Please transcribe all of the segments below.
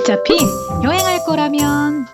어차피 여행할 거라면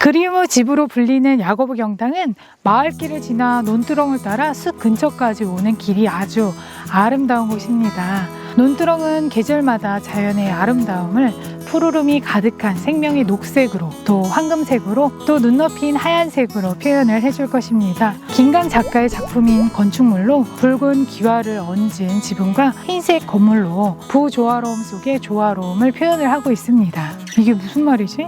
그리움의 집으로 불리는 야고보 경당은 마을길을 지나 논두렁을 따라 숲 근처까지 오는 길이 아주 아름다운 곳입니다. 논두렁은 계절마다 자연의 아름다움을 푸르름이 가득한 생명의 녹색으로 또 황금색으로 또 눈높이인 하얀색으로 표현을 해줄 것입니다. 김강 작가의 작품인 건축물로 붉은 기와를 얹은 지붕과 흰색 건물로 부조화로움 속의 조화로움을 표현을 하고 있습니다. 이게 무슨 말이지?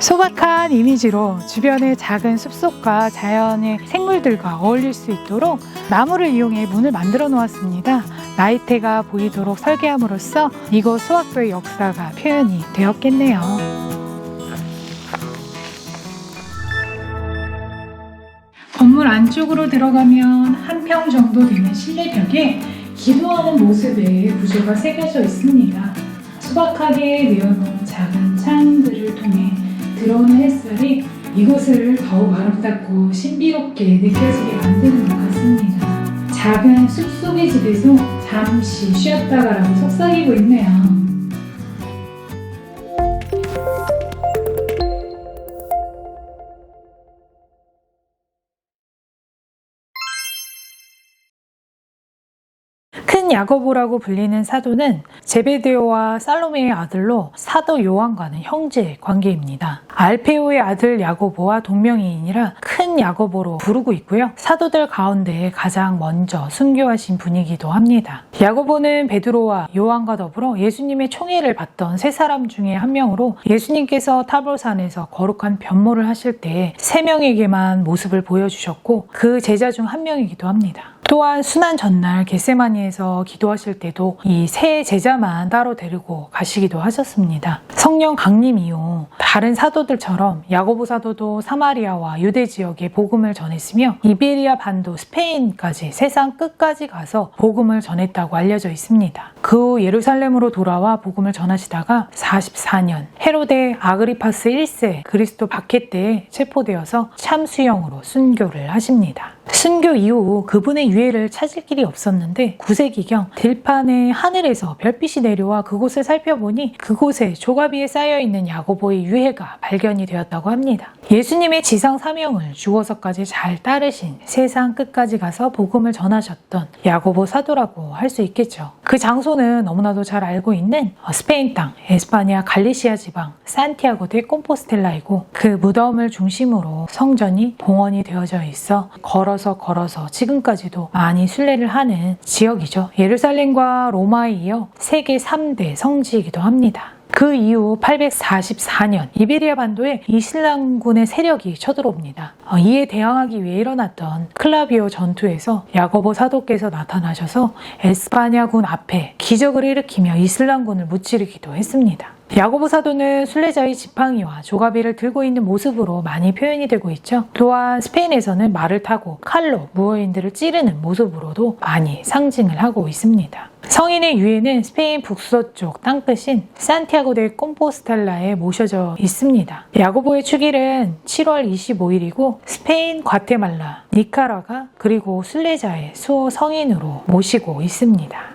소박한 이미지로 주변의 작은 숲속과 자연의 생물들과 어울릴 수 있도록 나무를 이용해 문을 만들어 놓았습니다. 나이테가 보이도록 설계함으로써 이곳 수학도의 역사가 표현이 되었겠네요. 건물 안쪽으로 들어가면 한 평 정도 되는 실내벽에 기도하는 모습의 구조가 새겨져 있습니다. 수박하게 내어놓은 작은 창들을 통해 들어오는 햇살이 이곳을 더욱 아름답고 신비롭게 느껴지게 만드는 것. 작은 숲속의 집에서 잠시 쉬었다가라고 속삭이고 있네요. 야고보라고 불리는 사도는 제베데오와 살로메의 아들로 사도 요한과는 형제 관계입니다. 알페오의 아들 야고보와 동명이인이라 큰 야고보로 부르고 있고요. 사도들 가운데 가장 먼저 순교하신 분이기도 합니다. 야고보는 베드로와 요한과 더불어 예수님의 총애를 받던 세 사람 중에 한 명으로 예수님께서 타볼산에서 거룩한 변모를 하실 때 세 명에게만 모습을 보여주셨고 그 제자 중 한 명이기도 합니다. 또한 순환 전날 겟세마니에서 기도하실 때도 이 세 제자만 따로 데리고 가시기도 하셨습니다. 성령 강림 이후 다른 사도들처럼 야고보 사도도 사마리아와 유대 지역에 복음을 전했으며 이베리아 반도 스페인까지 세상 끝까지 가서 복음을 전했다고 알려져 있습니다. 그 후 예루살렘으로 돌아와 복음을 전하시다가 44년 헤로데 아그리파스 1세 그리스도 박해 때에 체포되어서 참수형으로 순교를 하십니다. 순교 이후 그분의 유해를 찾을 길이 없었는데 9세기경 들판에 하늘에서 별빛이 내려와 그곳을 살펴보니 그곳에 조각 위에 쌓여있는 야고보의 유해가 발견이 되었다고 합니다. 예수님의 지상 사명을 죽어서까지 잘 따르신 세상 끝까지 가서 복음을 전하셨던 야고보 사도라고 할 수 있겠죠. 그 장소 는 너무나도 잘 알고 있는 스페인 땅, 에스파니아 갈리시아 지방 산티아고 데 콤포스텔라이고 그 무덤을 중심으로 성전이 봉헌이 되어져 있어 걸어서 걸어서 지금까지도 많이 순례를 하는 지역이죠. 예루살렘과 로마에 이어 세계 3대 성지이기도 합니다. 그 이후 844년 이베리아 반도에 이슬람군의 세력이 쳐들어옵니다. 어, 이에 대항하기 위해 일어났던 클라비오 전투에서 야고보 사도께서 나타나셔서 에스파냐군 앞에 기적을 일으키며 이슬람군을 무찌르기도 했습니다. 야고보 사도는 순례자의 지팡이와 조가비를 들고 있는 모습으로 많이 표현이 되고 있죠. 또한 스페인에서는 말을 타고 칼로 무어인들을 찌르는 모습으로도 많이 상징을 하고 있습니다. 성인의 유해는 스페인 북서쪽 땅끝인 산티아고 데 콤포스텔라에 모셔져 있습니다. 야고보의 축일은 7월 25일이고 스페인, 과테말라, 니카라가 그리고 순례자의 수호 성인으로 모시고 있습니다.